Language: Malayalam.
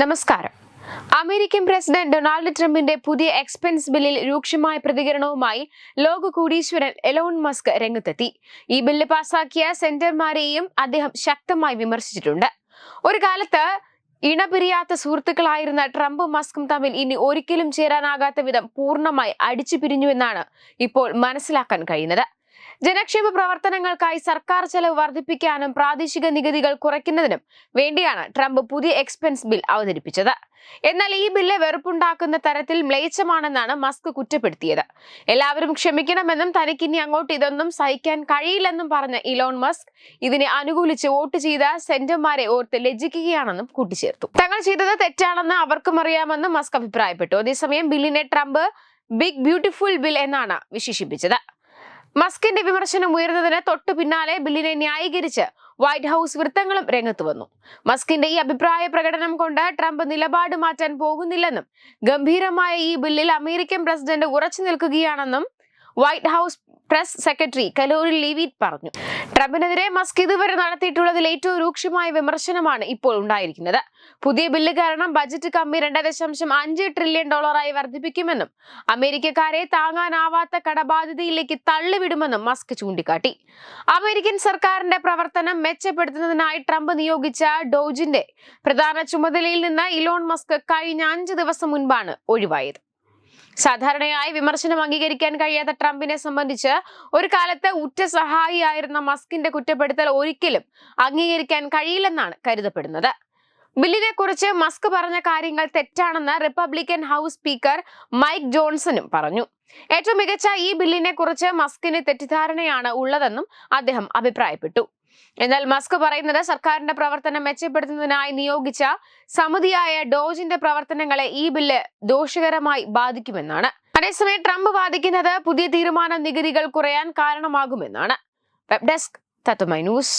നമസ്കാരം. അമേരിക്കൻ പ്രസിഡന്റ് ഡൊണാൾഡ് ട്രംപിന്റെ പുതിയ എക്സ്പെൻസ് ബില്ലിൽ രൂക്ഷമായ പ്രതികരണവുമായി ലോക കോടീശ്വരൻ എലോൺ മസ്ക് രംഗത്തെത്തി. ഈ ബില്ല് പാസാക്കിയ സെന്റർമാരെയും അദ്ദേഹം ശക്തമായി വിമർശിച്ചിട്ടുണ്ട്. ഒരു കാലത്ത് ഇണപിരിയാത്ത സുഹൃത്തുക്കളായിരുന്ന ട്രംപും മസ്കും തമ്മിൽ ഇനി ഒരിക്കലും ചേരാനാകാത്ത വിധം പൂർണമായി അടിച്ചു പിരിഞ്ഞുവെന്നാണ് ഇപ്പോൾ മനസ്സിലാക്കാൻ കഴിയുന്നത്. ജനക്ഷേമ പ്രവർത്തനങ്ങൾക്കായി സർക്കാർ ചെലവ് വർദ്ധിപ്പിക്കാനും പ്രാദേശിക നികുതികൾ കുറയ്ക്കുന്നതിനും വേണ്ടിയാണ് ട്രംപ് പുതിയ എക്സ്പെൻസ് ബിൽ അവതരിപ്പിച്ചത്. എന്നാൽ ഈ ബില്ല് വെറുപ്പുണ്ടാക്കുന്ന തരത്തിൽ മ്ലേച്ഛമാണെന്നാണ് മസ്ക് കുറ്റപ്പെടുത്തിയത്. എല്ലാവരും ക്ഷമിക്കണമെന്നും തനിക്കിനി അങ്ങോട്ട് ഇതൊന്നും സഹിക്കാൻ കഴിയില്ലെന്നും പറഞ്ഞ ഇലോൺ മസ്ക് ഇതിനെ അനുകൂലിച്ച് വോട്ട് ചെയ്ത സെന്റർമാരെ ഓർത്ത് ലജ്ജിക്കുകയാണെന്നും കൂട്ടിച്ചേർത്തു. തങ്ങൾ ചെയ്തത് തെറ്റാണെന്ന് അവർക്കും അറിയാമെന്നും മസ്ക് അഭിപ്രായപ്പെട്ടു. അതേസമയം ബില്ലിനെ ട്രംപ് ബിഗ് ബ്യൂട്ടിഫുൾ ബിൽ എന്നാണ് വിശേഷിപ്പിച്ചത്. മസ്കിന്റെ വിമർശനം ഉയർന്നതിന് തൊട്ടു പിന്നാലെ ബില്ലിനെ ന്യായീകരിച്ച് വൈറ്റ് ഹൗസ് വൃത്തങ്ങളും രംഗത്ത് വന്നു. മസ്കിന്റെ ഈ അഭിപ്രായ പ്രകടനം കൊണ്ട് ട്രംപ് നിലപാട് മാറ്റാൻ പോകുന്നില്ലെന്നും ഗംഭീരമായ ഈ ബില്ലിൽ അമേരിക്കൻ പ്രസിഡന്റ് ഉറച്ചു നിൽക്കുകയാണെന്നും White House press secretary Karoline Leavitt പറഞ്ഞു. ട്രംപിനെതിരെ മസ്ക് ഇതുവരെ നടത്തിയിട്ടുള്ളതിൽ ഏറ്റവും രൂക്ഷമായ വിമർശനമാണ് ഇപ്പോൾ ഉണ്ടായിരിക്കുന്നത്. പുതിയ ബില്ല് കാരണം ബജറ്റ് കമ്മി രണ്ട് ദശാംശം അഞ്ച് ട്രില്യൺ ഡോളറായി വർദ്ധിപ്പിക്കുമെന്നും അമേരിക്കക്കാരെ താങ്ങാനാവാത്ത കടബാധ്യതയിലേക്ക് തള്ളിവിടുമെന്നും മസ്ക് ചൂണ്ടിക്കാട്ടി. അമേരിക്കൻ സർക്കാരിന്റെ പ്രവർത്തനം മെച്ചപ്പെടുത്തുന്നതിനായി ട്രംപ് നിയോഗിച്ച ഡോജിന്റെ പ്രധാന ചുമതലയിൽ നിന്ന് ഇലോൺ മസ്ക് കഴിഞ്ഞ അഞ്ച് ദിവസം മുൻപാണ് ഒഴിവായത്. സാധാരണയായി വിമർശനം അംഗീകരിക്കാൻ കഴിയാത്ത ട്രംപിനെ സംബന്ധിച്ച് ഒരു കാലത്തെ ഉറ്റ സഹായിയായിരുന്ന മസ്കിന്റെ കുറ്റപ്പെടുത്തൽ ഒരിക്കലും അംഗീകരിക്കാൻ കഴിയില്ലെന്നാണ് കരുതപ്പെടുന്നത്. ബില്ലിനെ കുറിച്ച് മസ്ക് പറഞ്ഞ കാര്യങ്ങൾ തെറ്റാണെന്ന് റിപ്പബ്ലിക്കൻ ഹൗസ് സ്പീക്കർ മൈക്ക് ജോൺസണും പറഞ്ഞു. ഏറ്റവും മികച്ച ഈ ബില്ലിനെ കുറിച്ച് മസ്കിന് തെറ്റിദ്ധാരണയാണ് ഉള്ളതെന്നും അദ്ദേഹം അഭിപ്രായപ്പെട്ടു. എന്നാൽ മസ്ക് പറയുന്നത് സർക്കാരിന്റെ പ്രവർത്തനം മെച്ചപ്പെടുത്തുന്നതിനായി നിയോഗിച്ച സമിതിയായ ഡോജിന്റെ പ്രവർത്തനങ്ങളെ ഈ ബില്ല് ദോഷകരമായി ബാധിക്കുമെന്നാണ്. അതേസമയം ട്രംപ് വാദിക്കുന്നത് പുതിയ തീരുമാനം നികുതികൾ കുറയാൻ കാരണമാകുമെന്നാണ്. വെബ് ഡെസ്ക് തത്തുമൈ ന്യൂസ്.